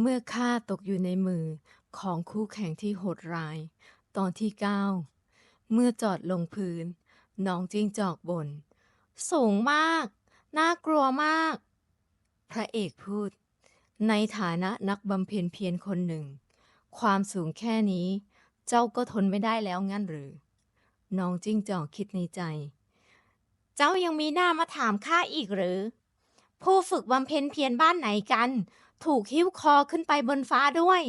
เมื่อข้าตกอยู่ในมือของคู่แข่งที่โหดร้าย ตอนที่ 9 เมื่อจอดลงพื้น น้องจิ้งจอกบน่นสูงมาก น่ากลัวมาก พระเอกพูด ในฐานะนักบำเพ็ญเพียรคนหนึ่ง ความสูงแค่นี้ เจ้าก็ทนไม่ได้แล้วงั้นหรือ น้องจิ้งจอกคิดในใจ เจ้ายังมีหน้ามาถามข้าอีกหรือ ผู้ฝึกบำเพ็ญเพียรบ้านไหนกัน ถูกหิ้วคอขึ้นไปบนฟ้าด้วย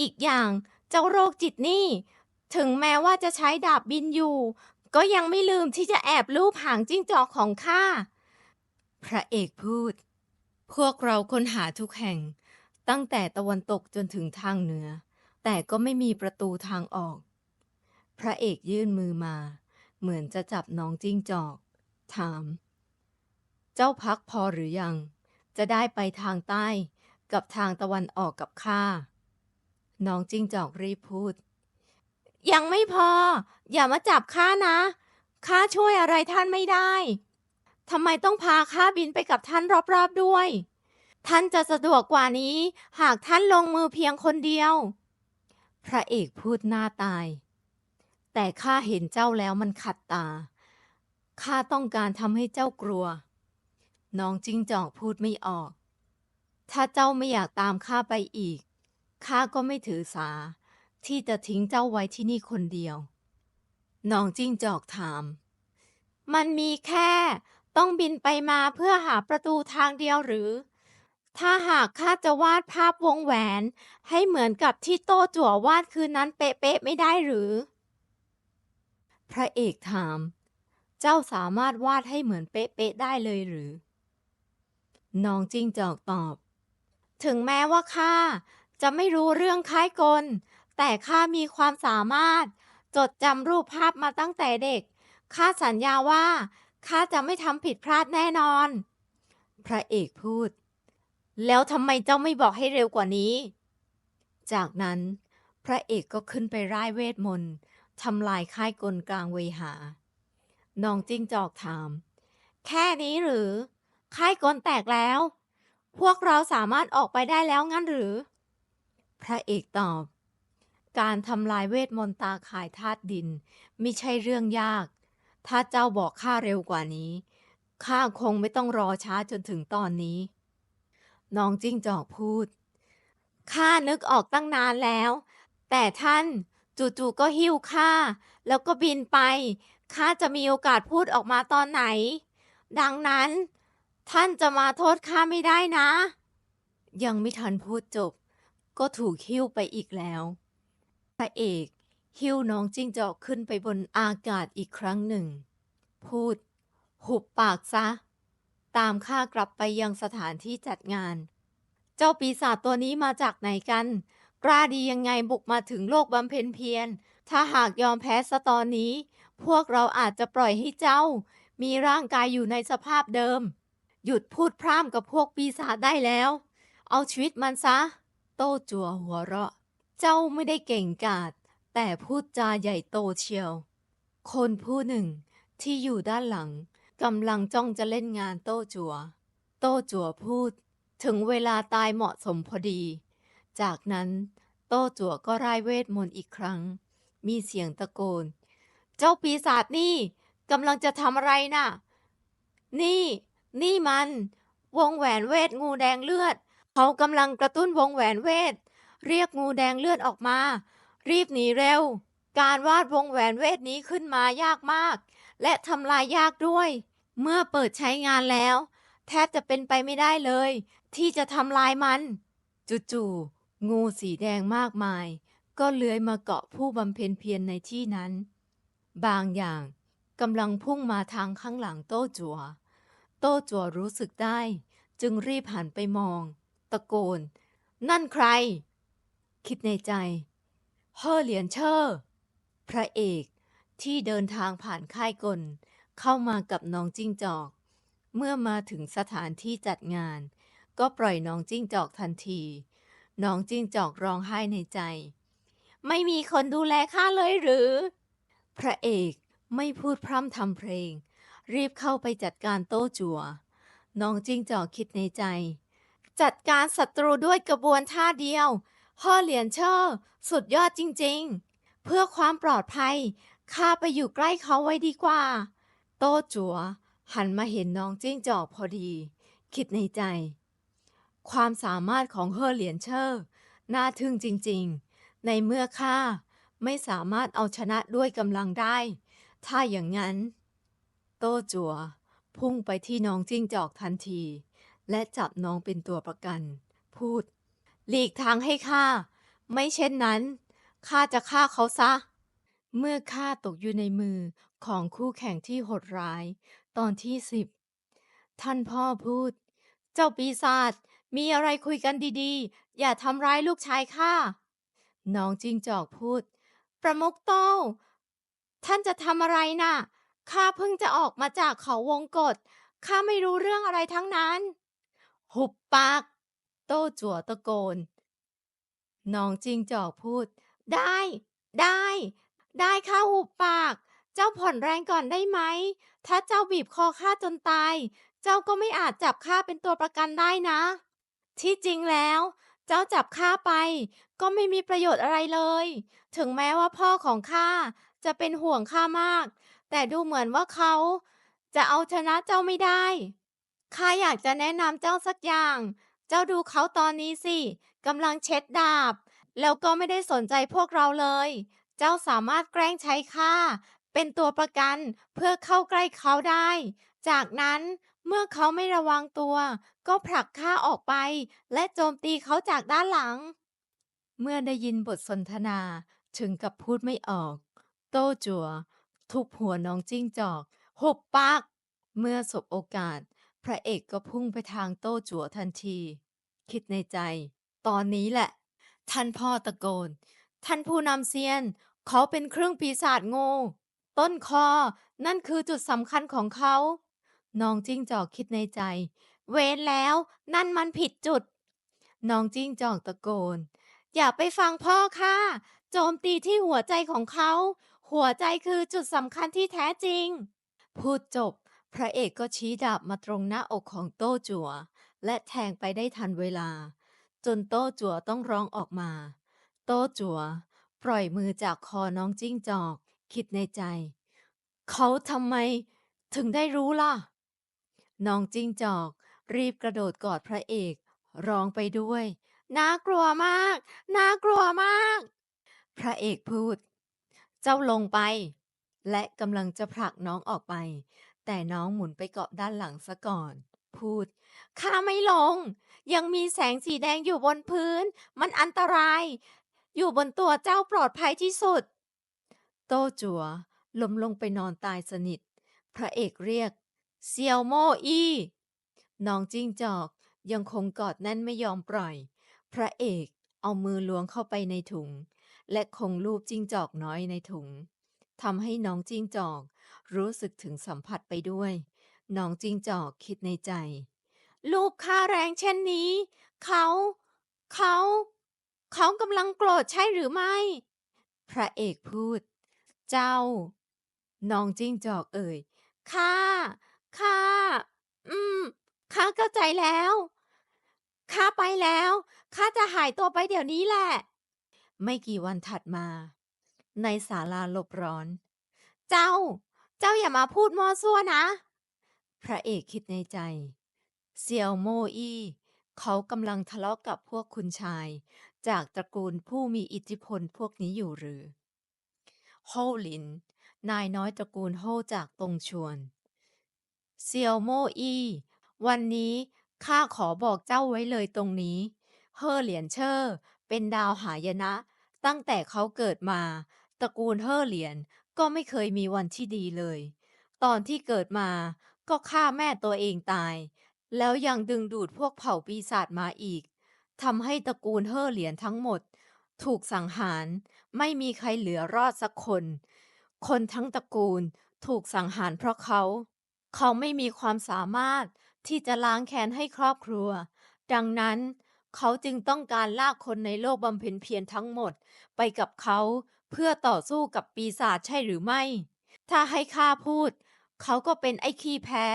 อีกอย่างเจ้าโรคจิตนี่ ถึงแม้ว่าจะใช้ดาบบินอยู่ ก็ยังไม่ลืมที่จะแอบลูบหางจิ้งจอกของข้า พระเอกพูด พวกเราค้นหาทุกแห่ง ตั้งแต่ตะวันตกจนถึงทางเหนือ แต่ก็ไม่มีประตูทางออก พระเอกยื่นมือมา เหมือนจะจับน้องจิ้งจอก ถาม เจ้าพักพอหรือยัง จะได้ไปทางใต้ กับทางตะวันออกกับข้า น้องจิ้งจอกรีบพูด ยังไม่พอ อย่ามาจับข้านะข้าช่วยอะไรท่านไม่ได้ทำไมต้องพาข้าบินไปกับท่านรอบๆด้วย ท่านจะสะดวกกว่านี้ หากท่านลงมือเพียงคนเดียว พระเอกพูดหน้าตาย แต่ข้าเห็นเจ้าแล้วมันขัดตา ข้าต้องการทำให้เจ้ากลัว น้องจิ้งจอกพูดไม่ออก ถ้าเจ้าไม่อยากตามข้าไปอีก ข้าก็ไม่ถือสา ที่จะทิ้งเจ้าไว้ที่นี่คนเดียว น้องจิ้งจอกถาม มันมีแค่ ต้องบินไปมาเพื่อหาประตูทางเดียวหรือ ถ้าหากข้าจะวาดภาพวงแหวน ให้เหมือนกับที่โต้จั่ววาดคืนนั้นเป๊ะๆไม่ได้หรือ พระเอกถาม เจ้าสามารถวาดให้เหมือนเป๊ะๆได้เลยหรือ น้องจิ้งจอกตอบ ถึงแม้ว่าข้าจะไม่รู้เรื่องคล้ายกล แต่ข้ามีความสามารถ จดจำรูปภาพมาตั้งแต่เด็ก ข้าสัญญาว่าข้าจะไม่ทำผิดพลาดแน่นอน พระเอกพูด แล้วทำไมเจ้าไม่บอกให้เร็วกว่านี้ จากนั้น พระเอกก็ขึ้นไปร่ายเวทมนต์ทำลายค่ายกลกลางเวหา น้องจิ้งจอกถาม แค่นี้หรือ ค่ายกลแตกแล้ว พวกเราสามารถออกไปได้แล้วงั้นหรือ พระเอกตอบ การทำลายเวทมนตาขายธาตุดินไม่ใช่เรื่องยาก ถ้าเจ้าบอกข้าเร็วกว่านี้ ข้าคงไม่ต้องรอช้าจนถึงตอนนี้ น้องจิ้งจอกพูด ข้านึกออกตั้งนานแล้ว แต่ท่านจู่ๆก็หิ้วข้าแล้วก็บินไป ข้าจะมีโอกาสพูดออกมาตอนไหน ดังนั้น ท่านจะมาโทษข้าไม่ได้นะ ยังไม่ทันพูดจบ ก็ถูกหิ้วไปอีกแล้ว พระเอกหิ้วน้องจิ้งจอกขึ้นไปบนอากาศอีกครั้งหนึ่ง พูด หุบปากซะ ตามข้ากลับไปยังสถานที่จัดงาน เจ้าปีศาจตัวนี้มาจากไหนกัน กล้าดียังไงบุกมาถึงโลกบำเพ็ญเพียร ถ้าหากยอมแพ้ซะตอนนี้ พวกเราอาจจะปล่อยให้เจ้า มีร่างกายอยู่ในสภาพเดิม หยุดพูดพร่ำกับพวกปีศาจได้แล้ว เอาชีวิตมันซะ โต้จัวหัวเราะ เจ้าไม่ได้เก่งกาจแต่พูดจาใหญ่โตเชียว คนผู้หนึ่งที่อยู่ด้านหลังกำลังจ้องจะเล่นงานโต้จัว โต้จัวพูด ถึงเวลาตายเหมาะสมพอดี จากนั้น โต้จัวก็ร่ายเวทมนต์อีกครั้ง มีเสียงตะโกน เจ้าปีศาจนี่กำลังจะทำอะไรน่ะ นี่ นี่มัน วงแหวนเวทงูแดงเลือด เขากำลังกระตุ้นวงแหวนเวท เรียกงูแดงเลือดออกมา รีบหนีเร็ว การวาดวงแหวนเวทนี้ขึ้นมายากมาก และทำลายยากด้วย เมื่อเปิดใช้งานแล้ว แทบจะเป็นไปไม่ได้เลย ที่จะทำลายมัน จู่ๆงูสีแดงมากมาย ก็เลื้อยมาเกาะผู้บำเพ็ญเพียรในที่นั้น บางอย่างกำลังพุ่งมาทางข้างหลังโต้จัว ต้จัวรู้สึกได้ จึงรีบหันไปมอง ตะโกน นั่นใคร คิดในใจเฮ่อเหลียนเชอร์พระเอกที่เดินทางผ่านค่ายกล เข้ามากับน้องจิ้งจอก เมื่อมาถึงสถานที่จัดงาน ก็ปล่อยน้องจิ้งจอกทันที น้องจิ้งจอกร้องไห้ในใจ ไม่มีคนดูแลข้าเลยหรือ พระเอกไม่พูดพร่ำทำเพลง รีบเข้าไปจัดการโต้จัวน้องจิ้งจอกคิดในใจ จัดการศัตรูด้วยกระบวนท่าเดียวฮ่อเหลียนเชอร์สุดยอดจริงๆ เพื่อความปลอดภัยข้าไปอยู่ใกล้เขาไว้ดีกว่า โต้จัวหันมาเห็นน้องจิ้งจอกพอดี คิดในใจ ความสามารถของเฮ่อเหลียนเชอร์น่าทึ่งจริงๆ ในเมื่อข้าไม่สามารถเอาชนะด้วยกำลังได้ ถ้าอย่างนั้น ต้จัว พุ่งไปที่น้องจิ้งจอกทันที และจับน้องเป็นตัวประกัน พูด หลีกทางให้ข้า ไม่เช่นนั้นข้าจะฆ่าเขาซะ เมื่อข้าตกอยู่ในมือของคู่แข่งที่โหดร้าย ตอนที่สิบท่านพ่อพูด เจ้าปีศาจมีอะไรคุยกันดีๆ อย่าทำร้ายลูกชายข้าน้องจิงจอกพูด ประมุกโต้ท่านจะทำอะไรน่ะ ข้าเพิ่งจะออกมาจากเขาวงกฏข้าไม่รู้เรื่องอะไรทั้งนั้น หุบปาก โต้จั่วตะโกน น้องจิงจอกพูด ได้ ได้ ได้ข้าหุบปาก เจ้าผ่อนแรงก่อนได้ไหม ถ้าเจ้าบีบคอข้าจนตาย เจ้าก็ไม่อาจจับข้าเป็นตัวประกันได้นะ ที่จริงแล้ว เจ้าจับข้าไป ก็ไม่มีประโยชน์อะไรเลย ถึงแม้ว่าพ่อของข้าจะเป็นห่วงข้ามาก แต่ดูเหมือนว่าเขาจะเอาชนะเจ้าไม่ได้ข้าอยากจะแนะนำเจ้าสักอย่าง เจ้าดูเขาตอนนี้สิกำลังเช็ดดาบ แล้วก็ไม่ได้สนใจพวกเราเลย เจ้าสามารถแกล้งใช้ข้าเป็นตัวประกันเพื่อเข้าใกล้เขาได้ จากนั้นเมื่อเขาไม่ระวังตัว ก็ผลักข้าออกไป และโจมตีเขาจากด้านหลัง เมื่อได้ยินบทสนทนาถึงกับพูดไม่ออก โต้จัว ทุบหัวน้องจิ้งจอก หุบปาก เมื่อสบโอกาส พระเอกก็พุ่งไปทางโต้จั่วทันที คิดในใจ ตอนนี้แหละ ท่านพ่อตะโกน ท่านผู้นำเซียน เขาเป็นเครื่องปีศาจงู ต้นคอ นั่นคือจุดสำคัญของเขา น้องจิ้งจอกคิดในใจ เว้นแล้ว นั่นมันผิดจุด น้องจิ้งจอกตะโกน อย่าไปฟังพ่อค่ะ โจมตีที่หัวใจของเขา หัวใจคือจุดสำคัญที่แท้จริง พูดจบ พระเอกก็ชี้ดาบมาตรงหน้าอกของโต้จัว และแทงไปได้ทันเวลา จนโต้จัวต้องร้องออกมา โต้จัว ปล่อยมือจากคอน้องจิ้งจอก คิดในใจ เขาทำไม ถึงได้รู้ล่ะ น้องจิ้งจอก รีบกระโดดกอดพระเอก ร้องไปด้วย น่ากลัวมาก น่ากลัวมาก พระเอกพูด เจ้าลงไป และกำลังจะผลักน้องออกไป แต่น้องหมุนไปเกาะด้านหลังซะก่อน พูด ข้าไม่ลง ยังมีแสงสีแดงอยู่บนพื้น มันอันตราย อยู่บนตัวเจ้าปลอดภัยที่สุด โต้จัวล้มลงไปนอนตายสนิท พระเอกเรียก เซียวโมอีน้องจิ้งจอกยังคงกอดแน่นไม่ยอมปล่อย พระเอกเอามือล้วงเข้าไปในถุง และคงลูบจิ้งจอกน้อยในถุงทำให้น้องจิ้งจอก รู้สึกถึงสัมผัสไปด้วย น้องจิ้งจอกคิดในใจลูกข้าแรงเช่นนี้ เขา เขา เขากำลังโกรธใช่หรือไม่ พระเอกพูด เจ้า น้องจิ้งจอกเอ่ยข้าข้าอืมข้าเข้าใจแล้วข้าไปแล้วข้าจะหายตัวไปเดี๋ยวนี้แหละ ไม่กี่วันถัดมา ในศาลาหลบร้อน เจ้า เจ้าอย่ามาพูดมั่วซั่วนะ พระเอกคิดในใจ เซียวโมอี้เขากำลังทะเลาะกับพวกคุณชาย จากตระกูลผู้มีอิทธิพลพวกนี้อยู่หรือ โฮหลิน นายน้อยตระกูลโฮจากตงชวน เซียวโมอี้วันนี้ข้าขอบอกเจ้าไว้เลยตรงนี้ เฮอเหลียนเชอร์ เป็นดาวหายนะ ตั้งแต่เขาเกิดมา ตระกูลเฮ่อเหลียนก็ไม่เคยมีวันที่ดีเลย ตอนที่เกิดมาก็ฆ่าแม่ตัวเองตาย แล้วยังดึงดูดพวกเผ่าปีศาจมาอีกทำให้ตระกูลเฮ่อเหลียนทั้งหมด ถูกสังหาร ไม่มีใครเหลือรอดสักคน คนทั้งตระกูลถูกสังหารเพราะเขา เขาไม่มีความสามารถที่จะล้างแค้นให้ครอบครัว ดังนั้น เขาจึงต้องการลากคนในโลกบำเพ็ญเพียรทั้งหมด ไปกับเขาเพื่อต่อสู้กับปีศาจใช่หรือไม่ ถ้าให้ข้าพูด เขาก็เป็นไอ้ขี้แพ้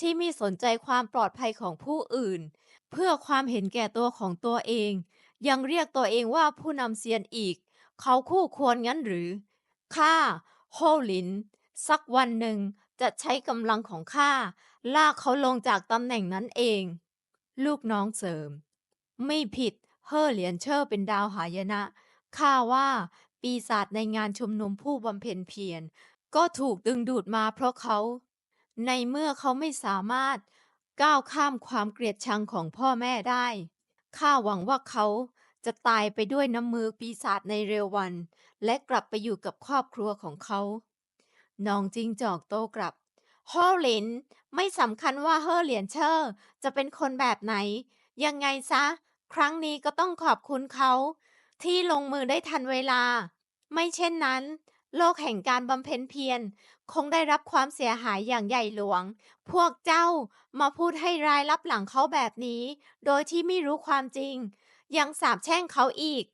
ที่ไม่สนใจความปลอดภัยของผู้อื่น เพื่อความเห็นแก่ตัวของตัวเอง ยังเรียกตัวเองว่าผู้นำเซียนอีก เขาคู่ควรงั้นหรือข้าโฮหลิน สักวันหนึ่งจะใช้กำลังของข้าลากเขาลงจากตำแหน่งนั้นเอง ลูกน้องเสริม ไม่ผิด เฮ่อเหลียนเชอร์เป็นดาวหายนะ ข้าว่า ปีศาจในงานชุมนุมผู้บำเพ็ญเพียร ก็ถูกดึงดูดมาเพราะเขา ในเมื่อเขาไม่สามารถก้าวข้ามความเกลียดชังของพ่อแม่ได้ ข้าหวังว่าเขาจะตายไปด้วยน้ำมือปีศาจในเร็ววัน และกลับไปอยู่กับครอบครัวของเขา น้องจิงจอกโต้กลับฮ่อหลิน ไม่สำคัญว่าเฮ่อเหลียนเชอร์จะเป็นคนแบบไหน ยังไงซะ ครั้งนี้ก็ต้องขอบคุณเขาที่ลงมือได้ทันเวลา ไม่เช่นนั้น โลกแห่งการบำเพ็ญเพียรคงได้รับความเสียหายอย่างใหญ่หลวง พวกเจ้ามาพูดให้รายลับหลังเขาแบบนี้ โดยที่ไม่รู้ความจริง ยังสาปแช่งเขาอีก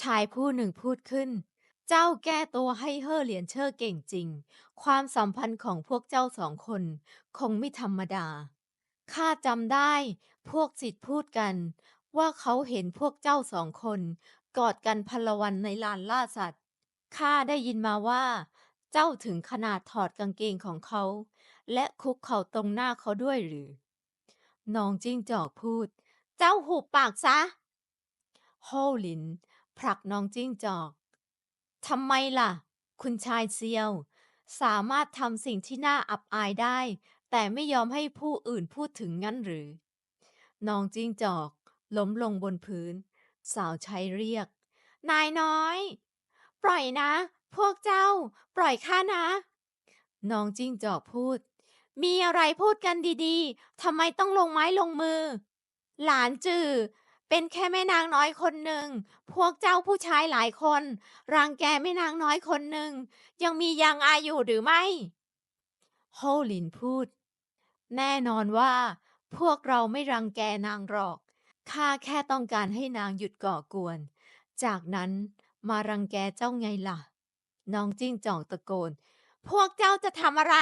ชายผู้หนึ่งพูดขึ้น เจ้าแก้ตัวให้เฮ่อเหลียนเชอร์เก่งจริง ความสัมพันธ์ของพวกเจ้าสองคน คงไม่ธรรมดาข้าจำได้ พวกสิทธิ์พูดกัน ว่าเขาเห็นพวกเจ้าสองคน กอดกันพลวันในลานล่าสัตว์ ข้าได้ยินมาว่า เจ้าถึงขนาดถอดกางเกงของเขา และคุกเข่าตรงหน้าเขาด้วยหรือ น้องจิ้งจอกพูด เจ้าหุบปากซะ โฮลิน ผลักน้องจิ้งจอก ทำไมล่ะ คุณชายเซียว สามารถทำสิ่งที่น่าอับอายได้ แต่ไม่ยอมให้ผู้อื่นพูดถึงงั้นหรือ น้องจิ้งจอก ล้มลงบนพื้น สาวใช้เรียก นายน้อย ปล่อยนะ พวกเจ้า ปล่อยข้านะ น้องจิ้งจอกพูด มีอะไรพูดกันดีๆทำไมต้องลงไม้ลงมือ หลานจือเป็นแค่แม่นางน้อยคนหนึ่ง พวกเจ้าผู้ชายหลายคน รังแกแม่นางน้อยคนหนึ่ง ยังมียางอายอยู่หรือไม่ โฮลินพูด แน่นอนว่า พวกเราไม่รังแกนางหรอก ข้าแค่ต้องการให้นางหยุดก่อกวน จากนั้นมารังแกเจ้าไงล่ะ น้องจิ้งจอกตะโกน พวกเจ้าจะทำอะไร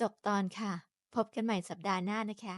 จบตอนค่ะ พบกันใหม่สัปดาห์หน้านะคะ